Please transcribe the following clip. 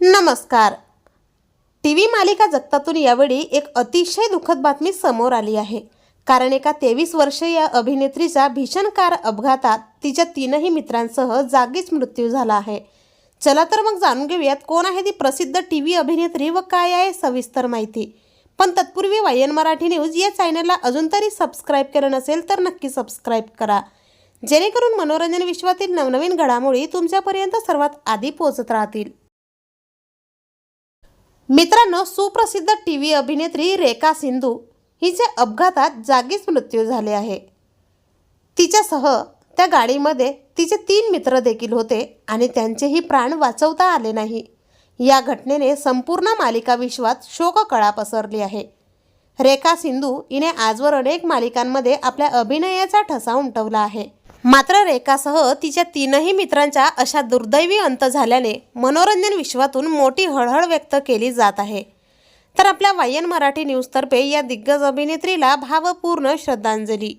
नमस्कार. T V मालिका जगतातून यावेळी एक अतिशय दुःखद बातमी समोर आली आहे. कारण एका तेवीस वर्षीय अभिनेत्रीचा भीषण कार अपघातात तिच्या तीनही मित्रांसह जागीच मृत्यू झाला आहे. चला तर मग जाणून घेऊयात कोण आहे ती प्रसिद्ध टी व्ही अभिनेत्री व काय आहे सविस्तर माहिती. पण तत्पूर्वी वाय एन मराठी न्यूज या चॅनलला अजून तरी सबस्क्राईब केलं नसेल तर नक्की सबस्क्राईब करा. जेणेकरून मनोरंजन विश्वातील नवनवीन घडामोडी तुमच्यापर्यंत सर्वात आधी पोहोचत राहतील. मित्रांनो सुप्रसिद्ध टी व्ही अभिनेत्री रेखा सिंधू हिचे अपघातात जागीच मृत्यू झाले आहे. तिच्यासह त्या गाडीमध्ये तिचे तीन मित्र देखील होते आणि त्यांचेही प्राण वाचवता आले नाही. या घटनेने संपूर्ण मालिका विश्वात शोककळा पसरली आहे. रेखा सिंधू हिने आजवर अनेक मालिकांमध्ये आपल्या अभिनयाचा ठसा उमटवला आहे. मात्र रेखासह तिच्या तीनही मित्रांच्या अशा दुर्दैवी अंत झाल्याने मनोरंजन विश्वातून मोठी हळहळ व्यक्त केली जात आहे. तर आपल्या वायन मराठी न्यूजतर्फे या दिग्गज अभिनेत्रीला भावपूर्ण श्रद्धांजली.